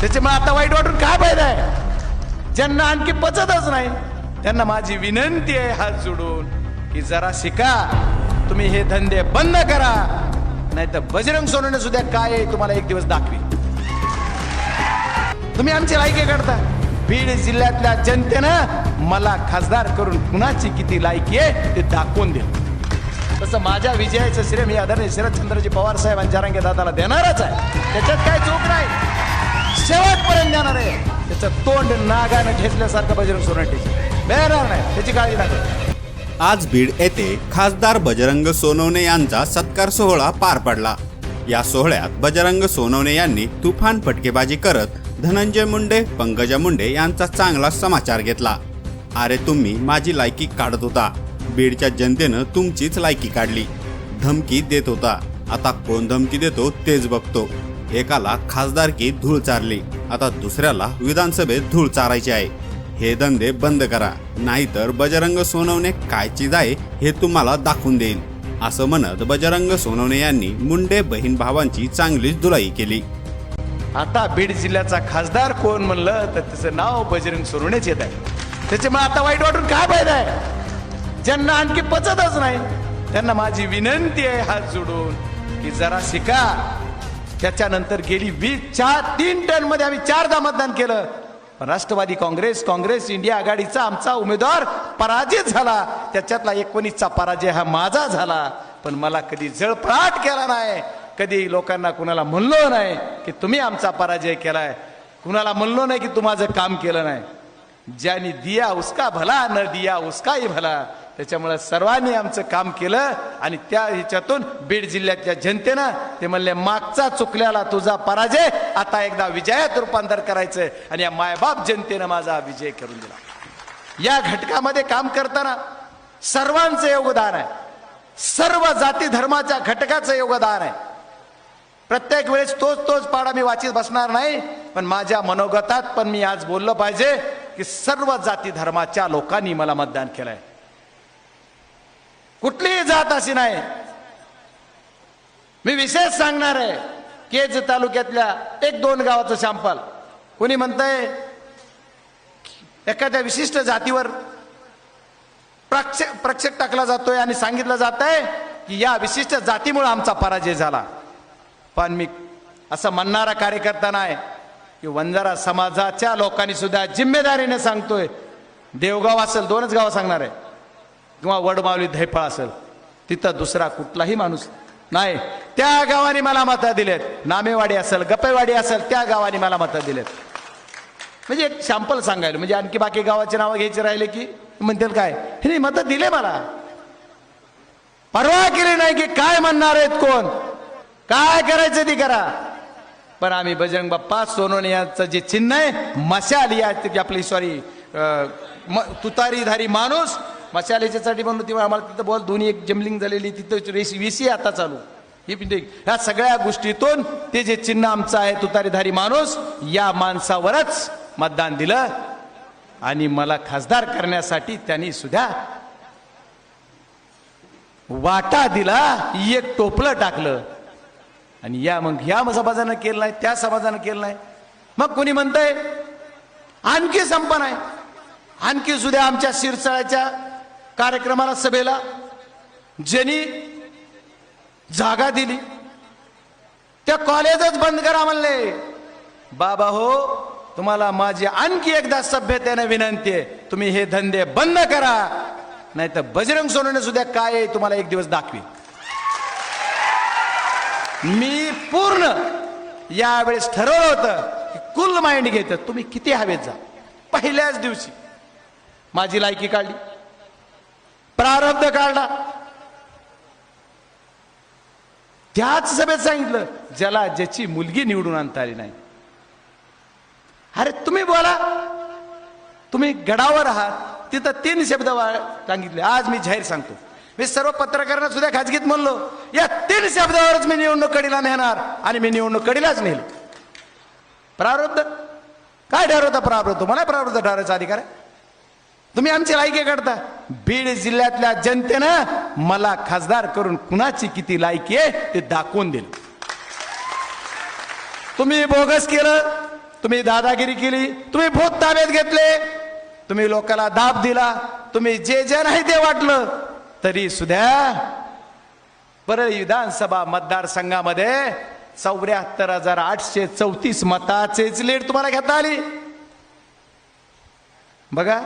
त्याच्यामुळे आता वाईट वाटून काय फायदा आहे? ज्यांना आणखी पचतच नाही त्यांना माझी विनंती आहे हात जोडून की जरा शिका. तुम्ही हे धंदे बंद करा. नाही तर बजरंग सोनवणे सुद्धा काय आहे तुम्हाला एक दिवस दाखवी. तुम्ही आमची लायकी करता बीड जिल्ह्यातल्या जनतेनं मला खासदार करून कुणाची किती लायकी आहे ते दाखवून दिलं तसं माझ्या विजयाचं श्रेय मी आदरणीय शरदचंद्रजी पवार साहेबांच्या रंगे दादाला देणारच आहे. त्याच्यात काय चूक नाही. शेवटपर्यंत जाणार आहे. त्याचं तोंड नागानं ठेचल्यासारखं बजरंग सोनवणे. देणार नाही त्याची काळजी नका आज बीड येथे खासदार बजरंग सोनवणे यांचा सत्कार सोहळा पार पडला. या सोहळ्यात बजरंग सोनवणे यांनी तुफान फटकेबाजी करत धनंजय मुंडे पंकजा मुंडे यांचा चांगला समाचार घेतला. अरे तुम्ही माझी लायकी काढत होता. बीडच्या जनतेनं तुमचीच लायकी काढली. धमकी देत होता. आता कोण धमकी देतो तेच बघतो. एकाला खासदारकी धूळ चारली. आता दुसऱ्याला विधानसभेत धूळ चारायची आहे. हे धंदे बंद करा. नाहीतर बजरंग सोनवणे काय चीज आहे हे तुम्हाला दाखवून देईल. असं म्हणत बजरंग सोनवणे यांनी मुंडे बहीण भावांची चांगलीच धुलाई केली. आता बीड जिल्ह्याचा खासदार कोण म्हणलं तर त्याचं नाव बजरंग सोनवणेच येत आहे. त्याच्यामुळे आता वाईट वाटून काय फायदा आहे? ज्यांना आणखी पचतच नाही त्यांना माझी विनंती आहे हात जोडून की जरा शिका. त्याच्यानंतर गेली वीस चार तीन टर्नमध्ये आम्ही चारदा मतदान केलं. पण राष्ट्रवादी काँग्रेस काँग्रेस इंडिया आघाडीचा आमचा उमेदवार पराजित झाला. त्याच्यातला एकोणीसचा पराजय हा माझा झाला. पण मला कधी जळपळाट केला नाही. कधी लोकांना कुणाला म्हणलो नाही की तुम्ही आमचा पराजय केलाय. कुणाला म्हणलो नाही की तू माझं काम केलं नाही. ज्याने दिया उसका भला न दिया उसकाही भला. त्याच्यामुळं सर्वांनी आमचं काम केलं आणि त्या ह्याच्यातून बीड जिल्ह्यातल्या जनतेनं ते म्हणले मागचा चुकल्याला तुझा पराजय आता एकदा विजयात रूपांतर करायचं आणि या मायबाप जनतेनं माझा विजय करून दिला. या घटकामध्ये काम करताना सर्वांचं योगदान आहे. सर्व जाती धर्माच्या घटकाचं योगदान आहे. प्रत्येक वेळेस तोच तोच पाडा मी वाचित बसणार नाही पण माझ्या मनोगतात पण मी आज बोललं पाहिजे की सर्व जाती धर्माच्या लोकांनी मला मतदान केलंय. कुठलीही जात अशी नाही. मी विशेष सांगणार आहे केज तालुक्यातल्या एक दोन गावाचं सॅम्पल कोणी म्हणतंय एखाद्या विशिष्ट जातीवर प्रक्षेप प्रक्षेप टाकला जातोय आणि सांगितलं जात आहे की या विशिष्ट जातीमुळे आमचा पराजय झाला. पण मी असं म्हणणारा कार्यकर्ता नाही की वंजारा समाजाच्या लोकांनी सुद्धा जिम्मेदारीने सांगतोय. देवगाव असेल दोनच गावं सांगणार आहे. किंवा वडमावली धैफळ असेल तिथं दुसरा कुठलाही माणूस नाही. त्या गावाने मला मतं दिलेत. नामेवाडी असेल गपेवाडी असेल त्या गावाने मला मतं दिलेत. म्हणजे एक सॅम्पल सांगायला म्हणजे आणखी बाकी गावाची नावं घ्यायची राहिले की म्हणतील काय? हे मतं दिले मला. परवा केली नाही की काय म्हणणार आहेत कोण? काय करायचं ती करा. पण आम्ही बजरंग बाप्पा सोनोनियाचं यांचं जे चिन्ह आहे मशाल या आपली सॉरी तुतारीधारी माणूस मशाल याच्यासाठी म्हणून तेव्हा आम्हाला तिथं बोल दोन्ही एक जमलिंग झालेली तिथं रेसी विसी आता चालू. ही ह्या सगळ्या गोष्टीतून ते जे चिन्ह आमचं आहे तुतारीधारी माणूस या माणसावरच मतदान दिलं. आणि मला खासदार करण्यासाठी त्यांनी सुद्धा वाटा दिला एक टोपलं टाकलं. आणि या मग या समाजानं केलं नाही त्या समाजानं केलं नाही. मग कोणी म्हणतंय? आणखी संपन आहे. आणखी सुद्धा आमच्या शिरसाळ्याच्या कार्यक्रमाला सभेला ज्यांनी जागा दिली त्या कॉलेजच बंद करा म्हणले. बाबा हो तुम्हाला माझी आणखी एकदा सभ्यतेने विनंती आहे. तुम्ही हे धंदे बंद करा. नाही तर बजरंग सोनवणे सुद्धा काय आहे तुम्हाला एक दिवस दाखवी मी पूर्ण यावेळेस ठरवलं होतं की कुल माइंड घेत. तुम्ही किती हवेत जा. पहिल्याच दिवशी माझी लायकी काढली. प्रारब्ध काढला. त्याच सभेत सांगितलं ज्याला ज्याची मुलगी निवडून आणता आली नाही. अरे तुम्ही बोला. तुम्ही गडावर आहात. तिथं तीन शब्द सांगितले. आज मी जाहीर सांगतो. मी सर्व पत्रकारांना सुद्धा खाजगीत म्हणलो. या तीन शब्दावरच मी निवडणूक कडीला नेणार आणि मी निवडणूक कडीलाच नेलं प्रारब्ध? काय ठरवता प्रारब्ध? मला प्रारब्ध ठरवायचा अधिकार आहे? तुम्ही आमची लायकी करता बीड जिल्ह्यातल्या जनतेनं मला खासदार करून कुणाची किती लायकी आहे ते दाखवून दिलं. तुम्ही बोगस केलं तुम्ही दादागिरी केली तुम्ही भूत ताब्यात घेतले तुम्ही लोकांना दाब दिला तुम्ही जे जे नाही ते वाटलं तरी सुद्धा परळी विधानसभा मतदारसंघामध्ये चौऱ्याहत्तर हजार आठशे चौतीस मताचेच लीड तुम्हाला घेता आली. बघा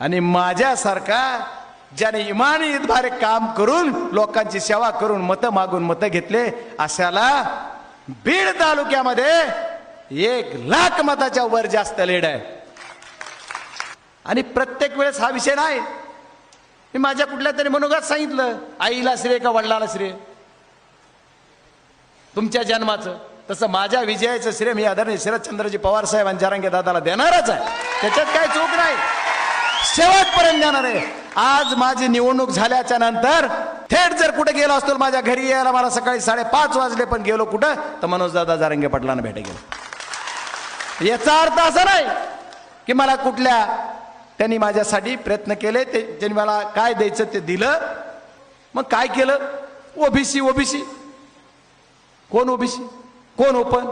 आणि माझ्यासारखा ज्याने इमान इतभारे काम करून लोकांची सेवा करून मतं मागून मतं घेतले अशाला बीड तालुक्यामध्ये एक लाख मताच्या वर जास्त लेड आहे. आणि प्रत्येक वेळेस हा विषय नाही. मी माझ्या कुठल्या तरी मनोगात सांगितलं आईला श्रेय का वडिलाला श्रेय? तुमच्या जन्माचं तसं माझ्या विजयाचं श्रेय मी आदरणीय शरदचंद्रजी पवार साहेबांच्या रंगे दादाला देणारच आहे. त्याच्यात काय चूक नाही. शेवटपर्यंत जाणार आहे. आज माझी निवडणूक झाल्याच्यानंतर थेट जर कुठे गेलो असतो माझ्या घरी यायला मला सकाळी साडेपाच वाजले पण गेलो कुठं? तर मनोज दादा जारंगे पाटलांना भेट गेलो. याचा अर्थ असा नाही की मला कुठल्या त्यांनी माझ्यासाठी प्रयत्न केले ते त्यांनी मला काय द्यायचं ते दिलं. मग काय केलं? OBC OBC. कोण ओबीसी? कोण ओपन?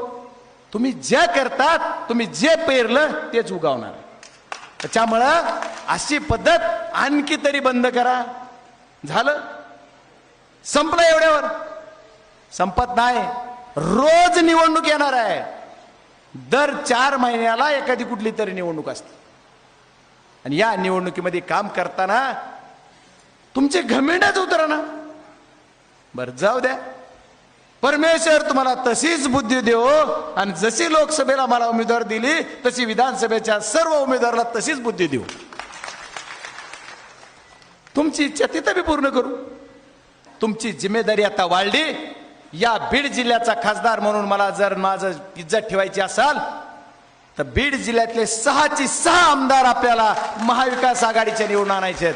तुम्ही जे करतात तुम्ही जे पेरलं तेच उगावणार त्यामुळं त्याच्यामुळं अशी पद्धत आणखी तरी बंद करा. झालं? संपलं एवढ्यावर. संपत नाही. रोज निवडणूक येणार आहे. दर चार महिन्याला एखादी कुठली तरी निवडणूक असते. आणि या निवडणुकीमध्ये काम करताना तुमचे घमेंडच उतरा ना. बरं जाऊ द्या. परमेश्वर तुम्हाला तशीच बुद्धी देव आणि जशी लोकसभेला मला उमेदवार दिली तशी विधानसभेच्या सर्व उमेदवाराला तशीच बुद्धी देऊ. तुमची इच्छा तिथं बी पूर्ण करू. तुमची जिम्मेदारी आता वाढली. या बीड जिल्ह्याचा खासदार म्हणून मला जर माझं इज्जत ठेवायची असाल तर बीड जिल्ह्यातले सहाची सहा आमदार आपल्याला महाविकास आघाडीचे निवडून आणायचे आहेत.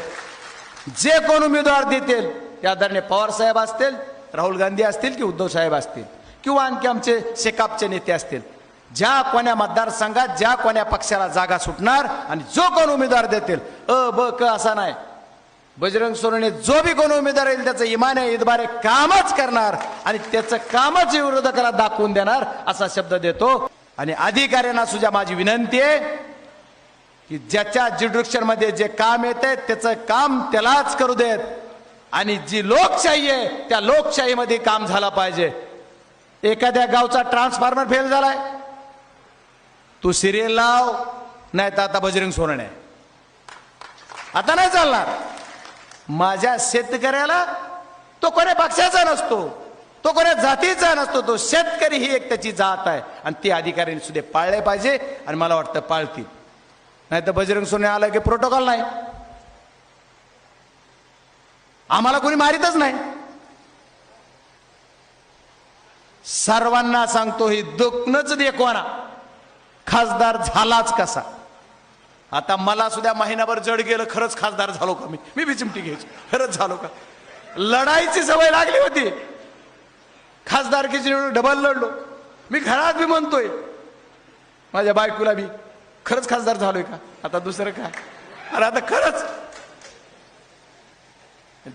जे कोण उमेदवार देतील ते आदरणीय पवार साहेब असतील राहुल गांधी असतील की उद्धव साहेब असतील किंवा आणखी आमचे शेकापचे नेते असतील ज्या कोण्या मतदारसंघात ज्या कोण्या पक्षाला जागा सुटणार आणि जो कोण उमेदवार देतील अ ब क असा नाही. बजरंग सोनवणे जो बी कोण उमेदवार येईल त्याचं इमाने इतबारे कामच करणार आणि त्याचं कामच विरोधकाला दाखवून देणार असा शब्द देतो. आणि अधिकाऱ्यांना सुद्धा माझी विनंती आहे की ज्याच्या jurisdiction मध्ये जे काम येते त्याचं काम त्यालाच करू देत. आणि जी लोकशाही आहे त्या लोकशाहीमध्ये काम झाला पाहिजे. एखाद्या गावचा ट्रान्सफॉर्मर फेल झालाय. तू सिरियल लाव नाही तर आता बजरंग सोनवणे आता नाही चालणार. माझ्या शेतकऱ्याला तो कोण्या पक्षाचा नसतो तो कोण्या जातीचा नसतो तो शेतकरी ही एक त्याची जात आहे. आणि ती अधिकाऱ्यांनी सुद्धा पाळले पाहिजे आणि मला वाटतं पाळतील. नाही तर बजरंग सोने आलं की प्रोटोकॉल नाही. आम्हाला कोणी मारितच नाही. सर्वांना सांगतो ही दुखणच देखवाना खासदार झालाच कसा? आता मला सुद्धा महिनाभर जड गेलं खरंच खासदार झालो का मी? मी बी चिमटी घ्यायची. खरंच झालो का? लढाईची सवय लागली होती. खासदारकीची निवडणूक डबल लढलो. मी घरात बी म्हणतोय माझ्या बायकोला बी खरंच खासदार झालोय का? आता दुसरं काय? अरे आता खरंच.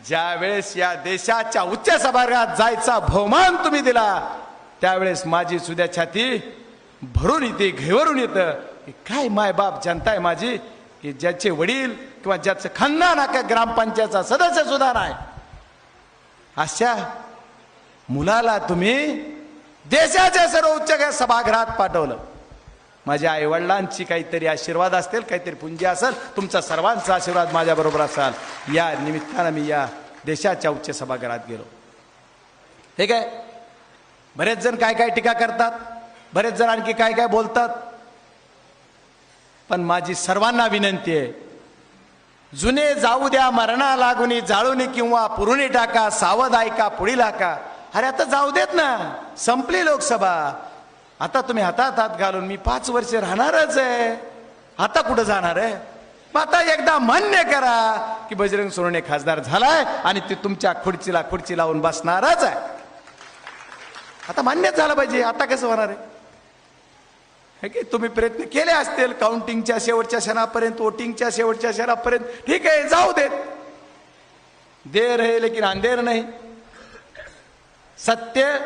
ज्या वेळेस या देशाच्या उच्च सभागृहात जायचा बहुमान तुम्ही दिला त्यावेळेस माझी सुद्या छाती भरून येते घेवरून येतं. की काय माय बाप जनता आहे माझी की ज्याचे वडील किंवा ज्याचं खानदान हा काय ग्रामपंचायतचा सदस्य सुद्धा नाही. अशा मुलाला तुम्ही देशाच्या सर्व उच्च सभागृहात पाठवलं. माझ्या आईवडिलांची काहीतरी आशीर्वाद असतील काहीतरी पुंजी असेल तुमचा सर्वांचा आशीर्वाद माझ्याबरोबर असाल. या निमित्तानं मी या देशाच्या उच्च सभागृहात गेलो. ठीक आहे? बरेच जण काय काय टीका करतात? बरेच जण आणखी काय काय बोलतात? पण माझी सर्वांना विनंती आहे जुने जाऊ द्या मरणा लागुनी जाळूनी किंवा पुरुणी टाका सावध ऐका पुढील हाका. अरे आता जाऊ देत ना संपली लोकसभा. आता तुम्ही हातात हात घालून मी पाच वर्षे राहणारच आहे. आता कुठं जाणार आहे? मग आता एकदा मान्य करा की बजरंग सोनवणे खासदार झालाय आणि ते तुमच्या खुर्चीला खुर्ची लावून बसणारच आहे. आता मान्यच झालं पाहिजे आता कसं होणार आहे? हे की तुम्ही प्रयत्न केले असतील काउंटिंगच्या शेवटच्या क्षणापर्यंत वोटिंगच्या शेवटच्या क्षणापर्यंत? ठीक आहे जाऊ देत. देर है लेकिन अंधेर नाही. सत्य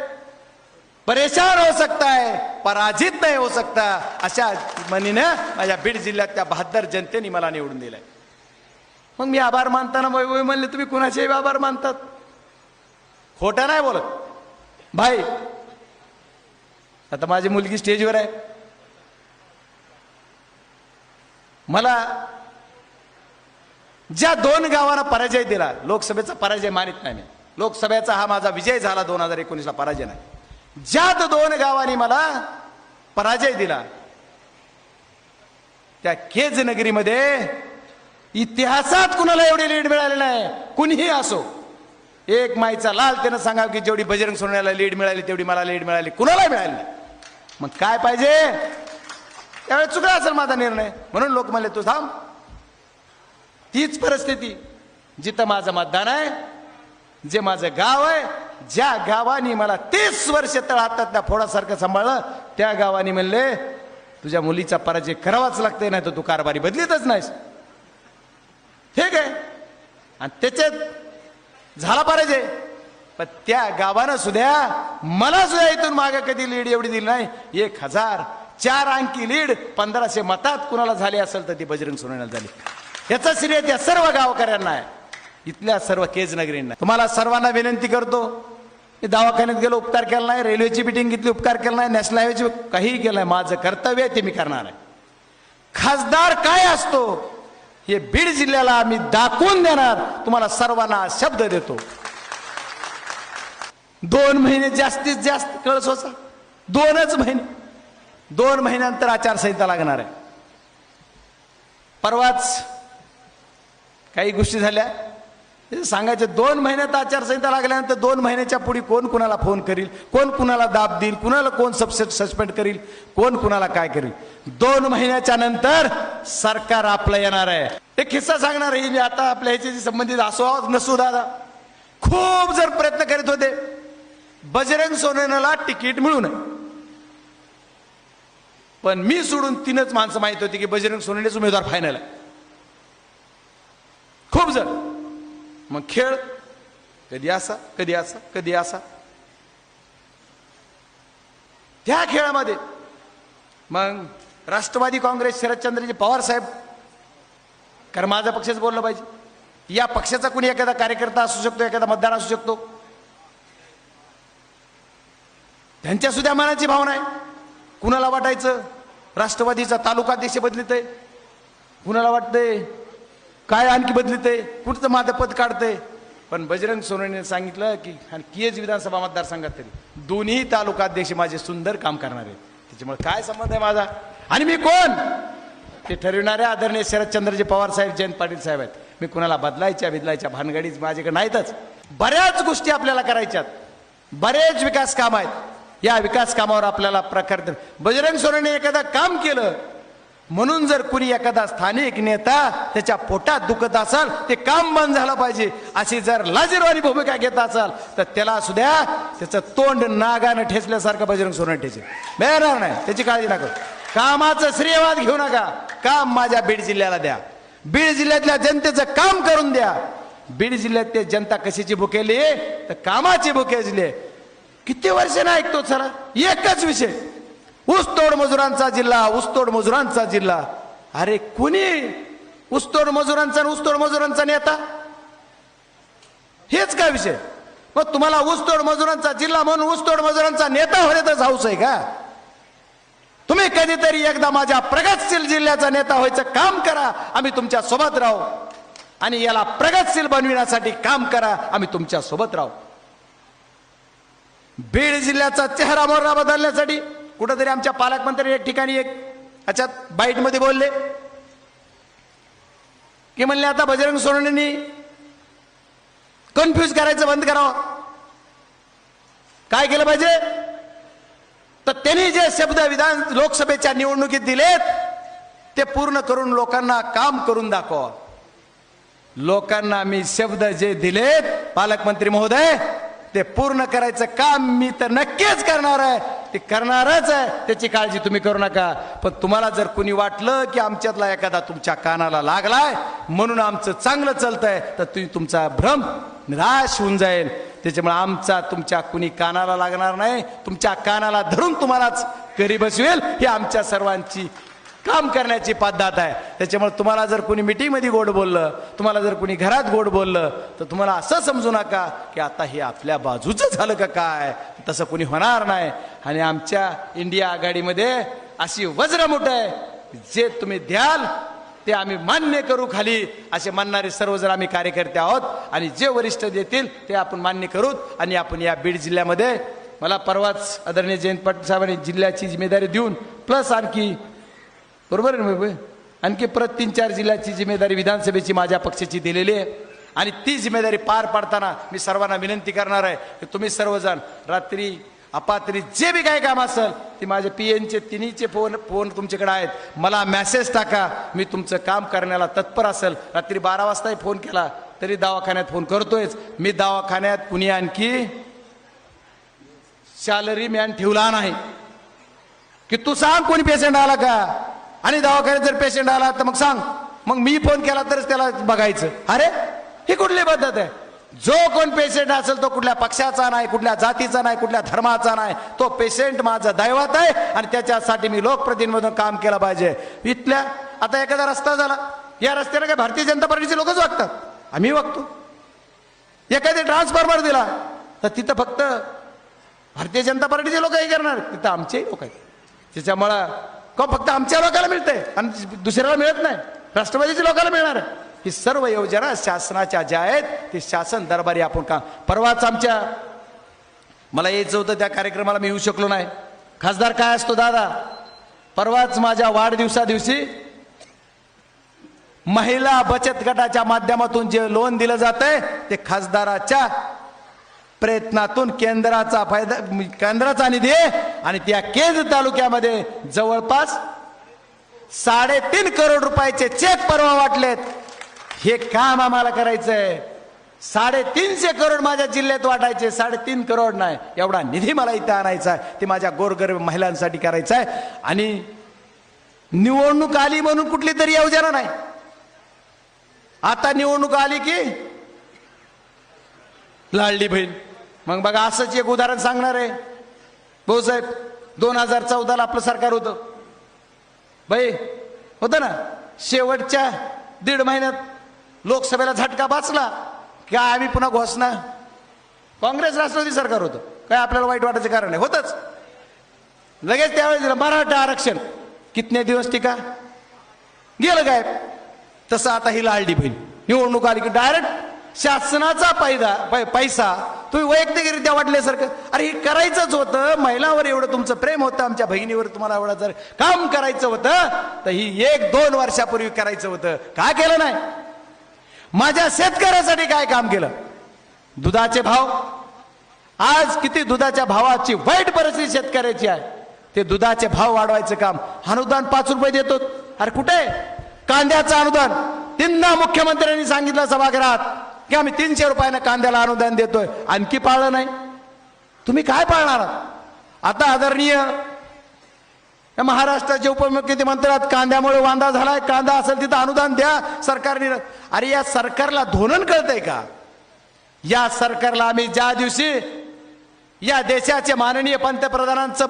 परेशान हो सकता है पराजित नाही हो सकता अशा मनीनं माझ्या बीड जिल्ह्यात त्या बहादर जनतेने मला निवडून दिलंय. मग मी आभार मानताना वैभव म्हणले तुम्ही कुणाचेही आभार मानतात? खोटा नाही बोलत. भाई आता माझी मुलगी स्टेजवर आहे. मला ज्या दोन गावांना पराजय दिला लोकसभेचा पराजय मानित नाही मी. लोकसभेचा हा माझा विजय झाला दोन हजार एकोणीसला पराजय नाही. ज्या दोन गावांनी मला पराजय दिला त्या केज नगरीमध्ये इतिहासात कुणाला एवढी लीड मिळाली नाही? कुणीही असो. एक माईचा लाल त्यानं सांगा की जेवढी बजरंग सोन्याला लीड मिळाली तेवढी मला लीड मिळाली. कुणाला मिळाली मग काय पाहिजे? त्यावेळेस चुकला असेल माझा निर्णय. म्हणून लोक म्हणले तू थांब. तीच परिस्थिती जिथं माझं मतदान आहे जे माझं गाव आहे ज्या गावानी मला तीस वर्ष तळ त्या फोडासारखं सांभाळलं त्या गावानी म्हणले तुझ्या मुलीचा पराजय करावाच लागते नाही तर तू कारभारी बदलीतच नाहीस. ठीक आहे. आणि त्याच्यात झाला पराजय. पण त्या गावानं सुद्धा मला सुद्धा इथून मागे कधी लीड एवढी दिली नाही. एक हजार चार अंकी लीड पंधराशे मतात कुणाला झाली असेल तर ती बजरंग सोडण्यात झाली. याचा श्रेय त्या सर्व गावकऱ्यांना आहे. इथल्या सर्व केजनगरींना. तुम्हाला सर्वांना विनंती करतो मी दवाखान्यात गेलो उपकार केला नाही रेल्वेची मिटिंग घेतली उपकार केला नाही नॅशनल हायवेची काहीही केलं नाही माझं कर्तव्य आहे ते मी करणार आहे. खासदार काय असतो हे बीड जिल्ह्याला मी दाखवून देणार तुम्हाला सर्वांना शब्द देतो. दोन महिने जास्तीत जास्त कळस होता. दोनच महिने. दोन महिन्यानंतर आचारसंहिता लागणार आहे. परवाच काही गोष्टी झाल्या. सांगायचे दोन महिन्यात आचारसंहिता लागल्यानंतर दोन महिन्याच्या पुढे कोण कुणाला फोन करील? कोण कुणाला दाब देईल? कुणाला कोण सबसेट सस्पेंड करील? कोण कुणाला काय करील? दोन महिन्याच्या नंतर सरकार आपलं येणार आहे. एक किस्सा सांगणार आहे मी आता आपल्या ह्याच्याशी संबंधित असो नसू दादा. खूप जर प्रयत्न करीत होते बजरंग सोनेला तिकीट मिळू नये. पण मी सोडून तीनच माणसं माहीत होती की बजरंग सोनेनेच उमेदवार फायनल आहे. खूप जण. मग खेळ. कधी असा कधी असा कधी असा. त्या खेळामध्ये मग राष्ट्रवादी काँग्रेस शरदचंद्रजी पवार साहेब कारण माझा पक्षच बोललं पाहिजे. या पक्षाचा कुणी एखादा कार्यकर्ता असू शकतो एखादा मतदार असू शकतो. त्यांच्या सुद्धा मनाची भावना आहे. कुणाला वाटायचं? राष्ट्रवादीचा तालुकाध्यक्ष बदलित आहे. कुणाला वाटतंय? काय आणखी बदलित आहे? कुठचं माझं पद काढतंय? पण बजरंग सोनवणे सांगितलं की आणि केज विधानसभा मतदारसंघात तरी दोन्ही तालुकाध्यक्ष माझे सुंदर काम करणार आहेत. त्याच्यामुळे काय संबंध आहे माझा? आणि मी कोण? ते ठरविणारे आदरणीय शरदचंद्रजी पवार साहेब जयंत पाटील साहेब आहेत. मी कुणाला बदलायच्या बिदलायच्या भानगडीच माझ्याकडे नाहीतच. बऱ्याच गोष्टी आपल्याला करायच्यात. बरेच विकास काम आहेत. या विकास कामावर आपल्याला प्रकार बजरंग सोरेने एखादा काम केलं म्हणून जर कुणी एखादा स्थानिक नेता त्याच्या पोटात दुखत असाल ते काम बंद झालं पाहिजे. अशी जर लाजीरवाणी भूमिका घेत असाल तर त्याला सुद्धा त्याचं तोंड नागानं ठेचल्यासारखं बजरंग सोनं ठेचेल. मिळणार नाही त्याची काळजी नका. कामाचं श्रेयवाद घेऊ नका. काम माझ्या बीड जिल्ह्याला द्या. बीड जिल्ह्यातल्या जनतेचं काम करून द्या. बीड जिल्ह्यात ते जनता कशाची भुकेली? तर कामाची भुकेजली किती वर्ष ना ऐकतो सर एकच विषय. ऊसतोड मजुरांचा जिल्हा ऊसतोड मजुरांचा जिल्हा. अरे कुणी ऊसतोड मजुरांचा ऊसतोड मजुरांचा नेता? हेच काय विषय? मग तुम्हाला ऊसतोड मजुरांचा जिल्हा म्हणून ऊसतोड मजुरांचा नेता होण्यातच हाऊस आहे का? तुम्ही कधीतरी एकदा माझ्या प्रगतशील जिल्ह्याचा नेता व्हायचं काम करा आम्ही तुमच्यासोबत राहू. आणि याला प्रगतशील बनविण्यासाठी काम करा आम्ही तुमच्यासोबत राहू. बीड जिल्ह्याचा चेहरा मोहरा बदलण्यासाठी कुठंतरी आमच्या पालकमंत्री एक ठिकाणी एक याच्यात बाईटमध्ये बोलले की म्हणले आता बजरंग सोनवणेंनी कन्फ्यूज करायचं बंद करावं. काय केलं पाहिजे? तर त्यांनी जे शब्द विधान लोकसभेच्या निवडणुकीत दिलेत ते पूर्ण करून लोकांना काम करून दाखवा. लोकांना मी शब्द जे दिलेत पालकमंत्री महोदय ते पूर्ण करायचं काम मी तर नक्कीच करणार आहे. ते करणारच आहे. त्याची काळजी तुम्ही करू नका. पण तुम्हाला जर कुणी वाटलं की आमच्यातला एखादा तुमच्या कानाला लागलाय म्हणून आमचं चांगलं चालतंय तर तुम्ही तुमचा भ्रम निराश होऊन जाईल. त्याच्यामुळे आमचा तुमच्या कुणी कानाला लागणार नाही. तुमच्या कानाला धरून तुम्हालाच घरी बसवेल. ही आमच्या सर्वांची काम करण्याची पद्धत आहे. त्याच्यामुळे तुम्हाला जर कोणी मिटिंगमध्ये गोड बोललं तुम्हाला जर कोणी घरात गोड बोललं तर तुम्हाला असं समजू नका की आता हे आपल्या बाजूचं झालं का काय? तसं कोणी होणार नाही. आणि आमच्या इंडिया आघाडीमध्ये अशी वज्रमुठ आहे जे तुम्ही द्याल ते आम्ही मान्य करू खाली. असे मानणारे सर्वजण आम्ही कार्यकर्ते आहोत आणि जे वरिष्ठ देतील ते आपण मान्य करू. आणि आपण या बीड जिल्ह्यामध्ये मला परवाच आदरणीय जयंत पाटील साहेबांनी जिल्ह्याची जिम्मेदारी देऊन प्लस आणखी बरोबर आहे ना आणखी परत तीन चार जिल्ह्याची जिम्मेदारी विधानसभेची माझ्या पक्षाची दिलेली आहे. आणि ती जिम्मेदारी पार पाडताना मी सर्वांना विनंती करणार आहे की तुम्ही सर्वजण रात्री अपात्री जे बी काही काम असेल ते माझे पी एनचे तिन्हीचे फोन फोन तुमच्याकडे आहेत. मला मेसेज टाका. मी तुमचं काम करण्याला तत्पर असेल. रात्री बारा वाजताही फोन केला तरी दवाखान्यात फोन करतोयच. मी दवाखान्यात कुणी आणखी? सॅलरी मॅन ठेवला नाही. की तू सांग कोणी पेशंट आला का? आणि दवाखान्यात जर पेशंट आला तर मग सांग. मग मी फोन केला तरच त्याला बघायचं. अरे ही कुठली पद्धत आहे? जो कोण पेशंट असेल तो कुठल्या पक्षाचा नाही कुठल्या जातीचा नाही कुठल्या धर्माचा नाही. तो पेशंट माझा दैवत आहे आणि त्याच्यासाठी मी लोकप्रतिनिधीमधून काम केलं पाहिजे. इथल्या आता एखादा रस्ता झाला. या रस्त्याला काय भारतीय जनता पार्टीचे लोकच वागतात? आम्ही वागतो. एखादी ट्रान्सफॉर्मर दिला तर तिथं फक्त भारतीय जनता पार्टीचे लोक हे करणार. तिथं आमचे लोक आहेत. त्याच्यामुळं का फक्त आमच्या लोकांना मिळतंय. आणि दुसऱ्याला मिळत नाही. राष्ट्रवादीच्या लोकांना मिळणार आहे. ही सर्व योजना शासनाच्या ज्या आहेत ते शासन दरबारी आपण का परवाच आमच्या मला यायचं होतं त्या कार्यक्रमाला मी येऊ शकलो नाही. खासदार काय असतो दादा? परवाच माझ्या वाढदिवसादिवशी महिला बचत गटाच्या माध्यमातून जे लोन दिलं जात आहे ते खासदाराच्या प्रयत्नातून केंद्राचा फायदा केंद्राचा निधी आणि त्या केज तालुक्यामध्ये जवळपास साडेतीन करोड रुपयाचे चेक परवा वाटलेत. हे काम आम्हाला करायचंय. साडेतीनशे करोड माझ्या जिल्ह्यात वाटायचे. साडेतीन करोड नाही. एवढा निधी मला इथं आणायचा आहे. ते माझ्या गोरगरीब महिलांसाठी करायचं आहे. आणि निवडणूक आली म्हणून कुठली तरी योजना नाही. आता निवडणूक आली की लाडली बहीण. मग बघा असंच एक उदाहरण सांगणार आहे. भाऊसाहेब दोन हजार चौदाला आपलं सरकार होतं. बाई होतं ना? शेवटच्या दीड महिन्यात लोकसभेला झटका बाचला की आम्ही पुन्हा घोषणा? काँग्रेस राष्ट्रवादी सरकार होतं. काय आपल्याला वाईट वाटायचं कारण आहे होतंच. लगेच त्यावेळेस दिलं मराठा आरक्षण. कितने दिवस टिका? गेलं काय तसं आता ही लालडी बहीण. निवडणूक आली की डायरेक्ट शासनाचा पैदा पै- पैसा तुम्ही वैयक्तिकरित्या वाटल्यासारखं. अरे हे करायचंच होतं. महिलावर एवढं तुमचं प्रेम होतं. आमच्या बहिणीवर तुम्हाला एवढं जर काम करायचं होतं तर ही एक दोन वर्षापूर्वी करायचं होतं. का केलं नाही? माझ्या शेतकऱ्यासाठी काय काम केलं? दुधाचे भाव? आज किती दुधाच्या भावाची वाईट परिस्थिती शेतकऱ्याची आहे. ते दुधाचे भाव वाढवायचं काम. अनुदान पाच रुपये देतो अरे कुठे? कांद्याचं अनुदान. तीनदा मुख्यमंत्र्यांनी सांगितलं सभागृहात. की आम्ही तीनशे रुपयानं कांद्याला अनुदान देतोय. आणखी पाळलं नाही. तुम्ही काय पाळणार? आता आदरणीय या महाराष्ट्राचे उपमुख्यमंत्री म्हणतात कांद्यामुळे वांदा झालाय. कांदा असेल तिथं अनुदान द्या. सरकारने अरे या सरकारला धोरण कळतंय का? या सरकारला आम्ही ज्या दिवशी या देशाचे माननीय पंतप्रधानांचं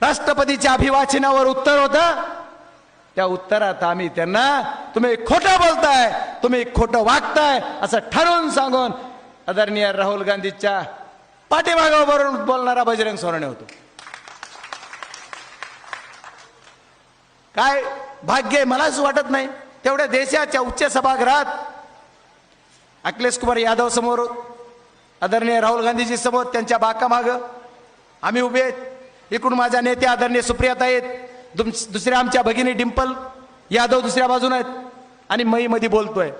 राष्ट्रपतीच्या अभिवाचनावर उत्तर होतं त्या उत्तरात आम्ही त्यांना तुम्ही खोटं बोलताय तुम्ही खोटं वागताय असं ठरवून सांगून आदरणीय राहुल गांधीच्या पाठीमागावरून बोलणारा बजरंग सोनवणे होतो. काय भाग्य मलाच वाटत नाही. तेवढ्या देशाच्या उच्च सभागृहात अखिलेश कुमार यादव समोर आदरणीय राहुल गांधीजी समोर त्यांच्या बाकामागं आम्ही उभे आहेत. इकडून माझ्या नेते आदरणीय सुप्रियाता आहेत. दुसऱ्या आमच्या भगिनी डिंपल यादव दुसऱ्या बाजून आहेत. आणि मई मध्ये बोलतोय.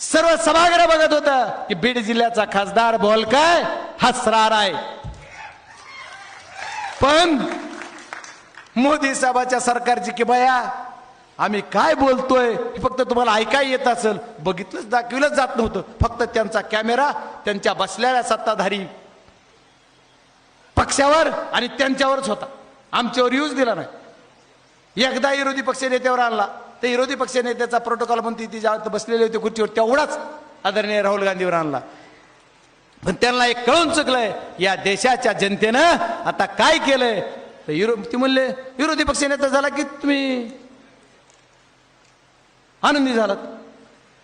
सर्व सभागृह बघत होत की बीड जिल्ह्याचा खासदार बोल काय? हसरार आहे. पण मोदी साहेबाच्या सरकारची की बया आम्ही काय बोलतोय हे फक्त तुम्हाला ऐकाय येत असेल. बघितलंच दाखविलंच जात नव्हतं. फक्त त्यांचा कॅमेरा त्यांच्या बसलेल्या सत्ताधारी पक्षावर आणि त्यांच्यावरच होता. आमच्यावर यूज दिला नाही. एकदा विरोधी पक्ष नेत्यावर आणला. तर विरोधी पक्ष नेत्याचा प्रोटोकॉल म्हणते ती ज्या बसलेले होते खुर्चीवर तेवढाच आदरणीय राहुल गांधीवर आणला. पण त्यांना एक कळून चुकलंय या देशाच्या जनतेनं आता काय केलंय? तर विरो ती म्हणले विरोधी पक्ष नेता झाला की तुम्ही आनंदी झालात.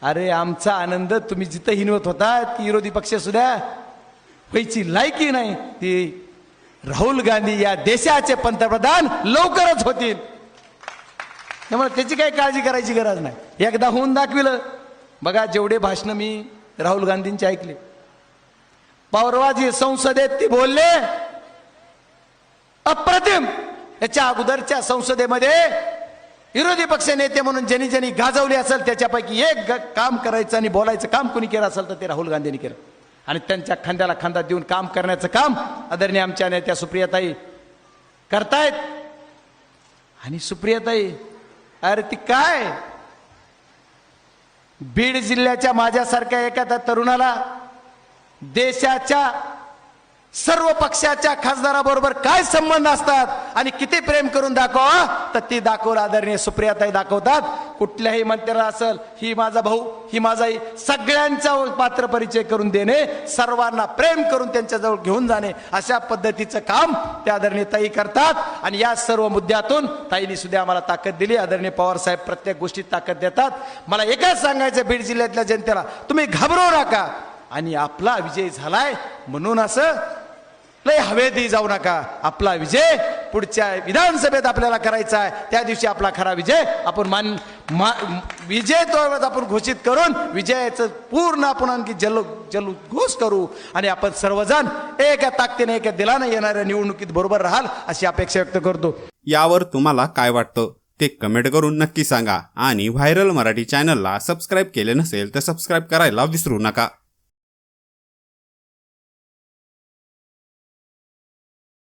अरे आमचा आनंद तुम्ही जिथं हिनवत होता ती विरोधी पक्ष सुद्धा व्हायची लायकी नाही. ती राहुल गांधी या देशाचे पंतप्रधान लवकरच होतील. त्यामुळे त्याची काही काळजी करायची गरज नाही. एकदा होऊन दाखविलं. बघा जेवढे भाषण मी राहुल गांधींचे ऐकले. पौरवाजी संसदेत ते बोलले अप्रतिम. याच्या अगोदरच्या संसदेमध्ये विरोधी पक्ष नेते म्हणून ज्यांनी ज्यांनी गाजवले असेल त्याच्यापैकी एक ग- काम करायचं आणि बोलायचं काम कुणी केलं असेल तर ते राहुल गांधींनी केलं. आणि त्यांच्या खांद्याला खांदा देऊन काम करण्याचं काम आदरणीय आमच्या नेत्या सुप्रियाताई करतायत. आणि सुप्रियाताई अरे ती काय? बीड जिल्ह्याच्या माझ्यासारख्या एखाद्या तरुणाला देशाच्या सर्व पक्षाच्या खासदाराबरोबर काय संबंध असतात आणि किती प्रेम करून दाखवा तर ती दाखवलं आदरणीय सुप्रियाताई दाखवतात. कुठल्याही मंत्र्याला असेल ही माझा भाऊ ही माझा आई सगळ्यांचा पात्र परिचय करून देणे सर्वांना प्रेम करून त्यांच्याजवळ घेऊन जाणे अशा पद्धतीचं काम ते आदरणीय ताई करतात. आणि या सर्व मुद्द्यातून ताईनी सुद्धा आम्हाला ताकद दिली. आदरणीय पवार साहेब प्रत्येक गोष्टीत ताकद देतात. मला एकच सांगायचं बीड जिल्ह्यातल्या जनतेला तुम्ही घाबरू नका. आणि आपला विजय झालाय म्हणून असं लय हवेतही जाऊ नका. आपला विजय पुढच्या विधानसभेत आपल्याला करायचा आहे. त्या दिवशी आपला खरा विजय आपण मान मा, विजय तो आपण घोषित करून विजयाचं पूर्ण आपण आणखी जल जलघोष करू. आणि आपण सर्वजण एका ताकदीने एका दिलाने येणाऱ्या निवडणुकीत बरोबर राहाल अशी अपेक्षा व्यक्त करतो. यावर तुम्हाला काय वाटतं? ते कमेंट करून नक्की सांगा. आणि व्हायरल मराठी चॅनलला सबस्क्राईब केले नसेल तर सबस्क्राईब करायला विसरू नका.